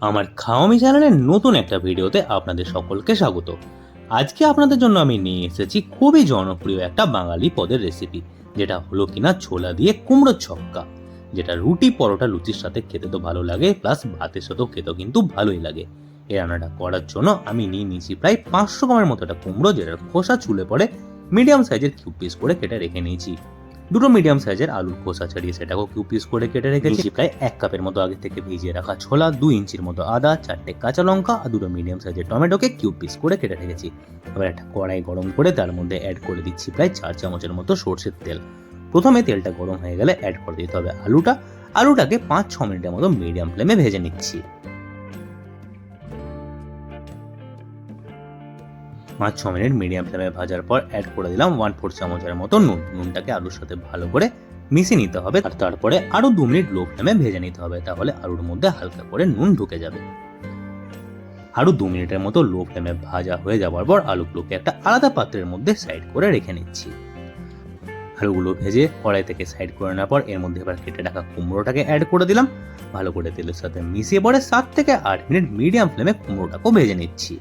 আমার খাওয়ামি চ্যানেলের নতুন একটা ভিডিওতে আপনাদের সকলকে স্বাগত। আজকে আপনাদের জন্য আমি নিয়ে এসেছি খুবই জনপ্রিয় একটা বাঙালি পদের রেসিপি যেটা হলো কিনা ছোলা দিয়ে কুমড়ো ছক্কা। যেটা রুটি পরোটা লুচির সাথে খেতে তো ভালো লাগে প্লাস ভাতের সাথেও খেতেও কিন্তু ভালোই লাগে। এই রান্নাটা করার জন্য আমি নিয়ে নিয়েছি প্রায় পাঁচশো গ্রামের মতো একটা কুমড়ো, যেটার খোসা চুলে পড়ে মিডিয়াম সাইজের কিউব পিস করে কেটে রেখে নিয়েছি। দুটো মিডিয়াম সাইজের আলুর খোসা ছাড়িয়ে সেটাকেও কিউ পিস করে কেটে রেখেছি। প্রায় এক কাপের মতো আগে থেকে ভিজিয়ে রাখা ছোলা দুই ইঞ্চির মতো আদা চারটে কাঁচা লঙ্কা আর দুটো মিডিয়াম সাইজের টমেটোকে কিউ পিস করে কেটে রেখেছি। এবার একটা কড়াই গরম করে তার মধ্যে অ্যাড করে দিচ্ছি প্রায় চার চামচের মতো সর্ষের তেল। প্রথমে তেলটা গরম হয়ে গেলে অ্যাড করে দিতে হবে আলুটা। আলুটাকে পাঁচ ছ মিনিটের মতো মিডিয়াম ফ্লেমে ভেজে নিচ্ছি। পাঁচ ছ মিনিট মিডিয়াম ফ্লেমে ভাজার পর অ্যাড করে দিলাম ওয়ান ফোর চামচের মতো নুন। নুনটাকে আলুর সাথে ভালো করে মিশিয়ে নিতে হবে আর তারপরে আরও দু মিনিট লো ফ্লেমে ভেজে নিতে হবে তাহলে আলুর মধ্যে হালকা করে নুন ঢুকে যাবে। আরও দু মিনিটের মতো লো ফ্লেমে ভাজা হয়ে যাওয়ার পর আলুগুলোকে একটা আলাদা পাত্রের মধ্যে সাইড করে রেখে নিচ্ছি। আলুগুলো ভেজে কড়াই থেকে সাইড করে নেওয়ার পর এর মধ্যে এবার কেটে রাখা কুমড়োটাকে অ্যাড করে দিলাম। ভালো করে তেলের সাথে মিশিয়ে পরে সাত থেকে আট মিনিট মিডিয়াম ফ্লেমে কুমড়োটাকেও ভেজে নিচ্ছি।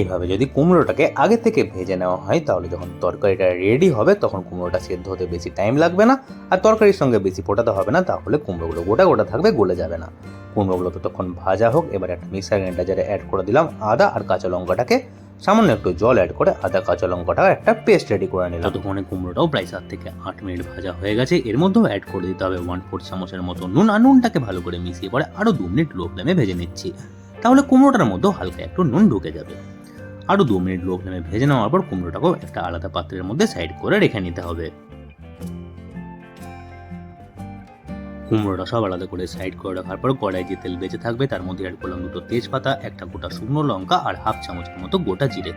এইভাবে যদি কুমড়োটাকে আগে থেকে ভেজে নেওয়া হয়, তাহলে যখন তরকারিটা রেডি হবে, তখন কুমড়োটা সেদ্ধ হতে বেশি টাইম লাগবে না। আর তরকারির সঙ্গে বেশি ফোটাতে হবে না, তাহলে কুমড়োগুলো গোটা গোটা থাকবে, গলে যাবে না। কুমড়োগুলো ততক্ষণ ভাজা হোক, এবার একটা মিক্সার গ্রাইন্ডারে অ্যাড করে দিলাম আদা আর কাঁচা লঙ্কাটাকে। সামান্য একটু জল অ্যাড করে আদা, কাঁচা লঙ্কাটা একটা পেস্ট রেডি করে নিলাম। ততক্ষণে কুমড়োটাও প্রায় সাত থেকে আট মিনিট ভাজা হয়ে গেছে। এর মধ্যেও অ্যাড করে দিতে হবে ওয়ান ফোর চামচের মতো নুন, আর নুনটাকে ভালো করে মিশিয়ে পরে আরও দু মিনিট লো ফ্লেমে ভেজে নিচ্ছি। তাহলে কুমড়োটার মধ্যেও হালকা একটু নুন ঢুকে যাবে। আরও দু মিনিট লো ফ্লেমে ভেজে নেওয়ার পর কুমড়োটাকেও একটা আলাদা পাত্রের মধ্যে সাইড করে রেখে নিতে হবে। কুমড়োটা সব আলাদা করে সাইড করে রাখার পর কড়াই যে তেল বেঁচে থাকবে, তার মধ্যে অ্যাড করলাম দুটো তেজপাতা, একটা গোটা শুকনো লঙ্কা আর হাফ চামচের মতো গোটা জিরে।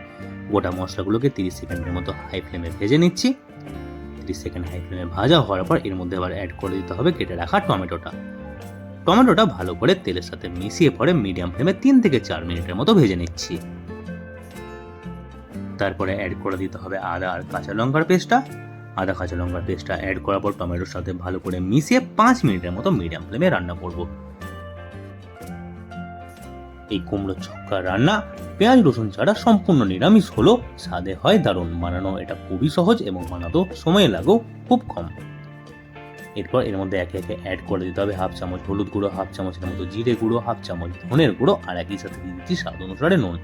গোটা মশলাগুলোকে তিরিশ সেকেন্ডের মতো হাই ফ্লেমে ভেজে নিচ্ছি। তিরিশ সেকেন্ড হাই ফ্লেমে ভাজা হওয়ার পর এর মধ্যে আবার অ্যাড করে দিতে হবে কেটে রাখা টমেটোটা। টমেটোটা ভালো করে তেলের সাথে মিশিয়ে পরে মিডিয়াম ফ্লেমে তিন থেকে চার মিনিটের মতো ভেজে নিচ্ছি। তারপরে অ্যাড করে দিতে হবে আদা আর কাঁচা লঙ্কার পেস্টটা। আদা, কাঁচা লঙ্কার পেস্টটা অ্যাড করার পর টমেটোর সাথে ভালো করে মিশিয়ে পাঁচ মিনিটের মতো মিডিয়াম ফ্লেমে রান্না করব। এই কুমড়ো ছক্কা রান্না পেঁয়াজ, রসুন ছাড়া সম্পূর্ণ নিরামিষ হলো স্বাদে হয় দারুণ। বানানো এটা খুবই সহজ এবং বানাতেও সময় লাগেও খুব কম। এরপর এর মধ্যে একে একে অ্যাড করে দিতে হবে হাফ চামচ হলুদ গুঁড়ো হাফ চামচের মতো জিরে গুঁড়ো হাফ চামচ ধনের গুঁড়ো আর একই সাথে দিয়ে দিচ্ছি স্বাদ অনুসারে নুন।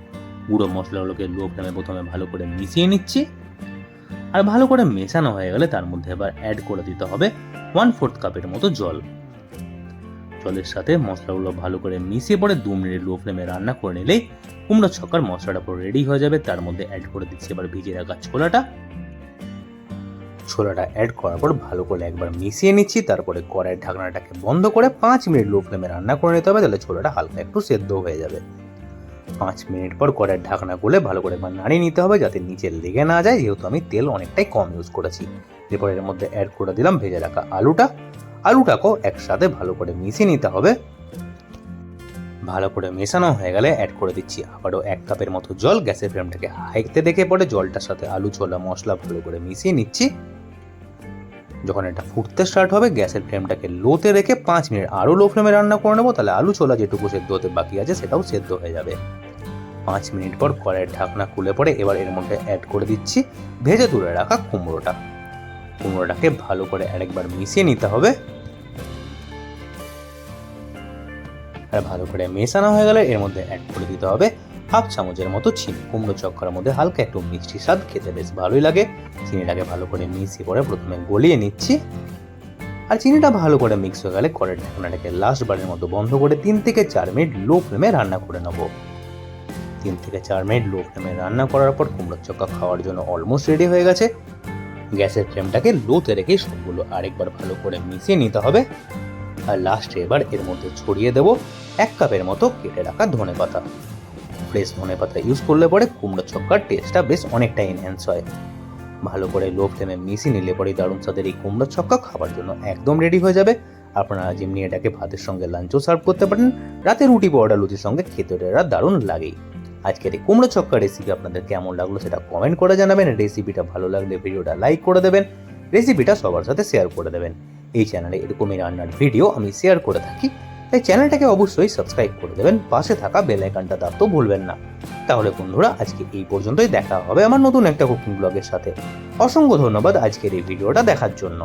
গুঁড়ো মশলাগুলোকে লো ফ্লেমে প্রথমে ভালো করে মিশিয়ে নিচ্ছি। আর ভালো করে মেশানো হয়ে গেলে তার মধ্যে এবার অ্যাড করে দিতে হবে ওয়ান ফোর্থ কাপের মতো জল। জলের সাথে মশলাগুলো ভালো করে মিশিয়ে পরে দু মিনিট লো ফ্লেমে রান্না করে নিলেই কুমড়ো ছক্কার মশলাটা পুরো রেডি হয়ে যাবে। তার মধ্যে অ্যাড করে দিচ্ছি এবার ভিজিয়ে রাখা ছোলাটা। ছোলাটা অ্যাড করার পর ভালো করে একবার মিশিয়ে নিচ্ছি, তারপরে কড়াইয়ের ঢাকনাটাকে বন্ধ করে পাঁচ মিনিট লো ফ্লেমে রান্না করে নিতে হবে, তাহলে ছোলাটা হালকা একটু সেদ্ধ হয়ে যাবে। পাঁচ মিনিট পর কড়াইয়ের ঢাকনা খুলে ভালো করে একবার নাড়িয়ে নিতে হবে যাতে নিচে লেগে না যায়, যেহেতু আমি তেল অনেকটাই কম ইউজ করেছি। এরপর এর মধ্যে অ্যাড করে দিলাম ভেজে রাখা আলুটা। আলুটাকেও একসাথে ভালো করে মিশিয়ে নিতে হবে। ভালো করে মেশানো হয়ে গেলে অ্যাড করে দিচ্ছি আবারও এক কাপের মতো জল। গ্যাসের ফ্লেমটাকে হাইতে দেখে পরে জলটার সাথে আলু, ছোলা, মশলা ভালো করে মিশিয়ে নিচ্ছি। যখন এটা ফুটতে স্টার্ট হবে, গ্যাসের ফ্লেমটাকে লোতে রেখে পাঁচ মিনিট আরও লো ফ্লেমে রান্না করে নেব, তাহলে আলু ছোলা যেটুকু সেদ্ধ হতে বাকি আছে, সেটাও সেদ্ধ হয়ে যাবে। পাঁচ মিনিট পর কড়াইয়ের ঢাকনা খুলে পড়ে, এবার এর মধ্যে অ্যাড করে দিচ্ছি ভেজে তুলে রাখা কুমড়োটা। কুমড়োটাকে ভালো করে আরেকবার মিশিয়ে নিতে হবে। আর ভালো করে মেশানো হয়ে গেলে এর মধ্যে অ্যাড করে দিতে হবে হাফ চামচের মতো চিনি। কুমড়ো চক্করের মধ্যে হালকা একটু মিষ্টি স্বাদ খেতে বেশ ভালোই লাগে। চিনিটাকে ভালো করে মিশিয়ে পরে প্রথমে গলিয়ে নিচ্ছি। আর চিনিটা ভালো করে মিক্স হয়ে গেলে কড়ের ঢাকনাটাকে লাস্ট বারের মতো বন্ধ করে তিন থেকে চার মিনিট লো ফ্লেমে রান্না করে নেব। তিন থেকে চার মিনিট লো ফ্লেমে রান্না করার পর কুমড়োর চক্কা খাওয়ার জন্য অলমোস্ট রেডি হয়ে গেছে। গ্যাসের ফ্লেমটাকে লোতে রেখে সবগুলো আরেকবার ভালো করে মিশিয়ে নিতে হবে। আর লাস্টে এবার এর মধ্যে ছড়িয়ে দেবো এক কাপের মতো কেটে রাখা ধনে পাতা। ফ্রেশ ধনে পাতা ইউজ করলে পরে কুমড়ো ছক্কার টেস্টটা বেশ অনেকটা এনহ্যান্স হয়। ভালো করে লো ফ্লেমে মিশিয়ে নিলে পরে দারুণ স্বাদের এই কুমড়ো ছক্কা খাবার জন্য একদম রেডি হয়ে যাবে। আপনারা যেমনি এটাকে ভাতের সঙ্গে লাঞ্চও সার্ভ করতে পারেন, রাতে রুটি পরোটা লুচির সঙ্গে খেতে এটা দারুণ লাগেই। আজকের এই কুমড়ো ছক্কা রেসিপি আপনাদের কেমন লাগল সেটা কমেন্ট করে জানাবেন রেসিপিটা ভালো লাগলে ভিডিওটা লাইক করে দেবেন রেসিপিটা সবার সাথে শেয়ার করে দেবেন। এই চ্যানেলে এরকমই রান্নার ভিডিও আমি শেয়ার করে থাকি। তাই চ্যানেলটাকে অবশ্যই সাবস্ক্রাইব করে দেবেন, পাশে থাকা বেল আইকনটা দাবতেও ভুলবেন না। তাহলে বন্ধুরা, আজকে এই পর্যন্তই দেখা হবে আমার নতুন একটা কুকিং ব্লগের সাথে। অসংখ্য ধন্যবাদ আজকের এই ভিডিওটা দেখার জন্য।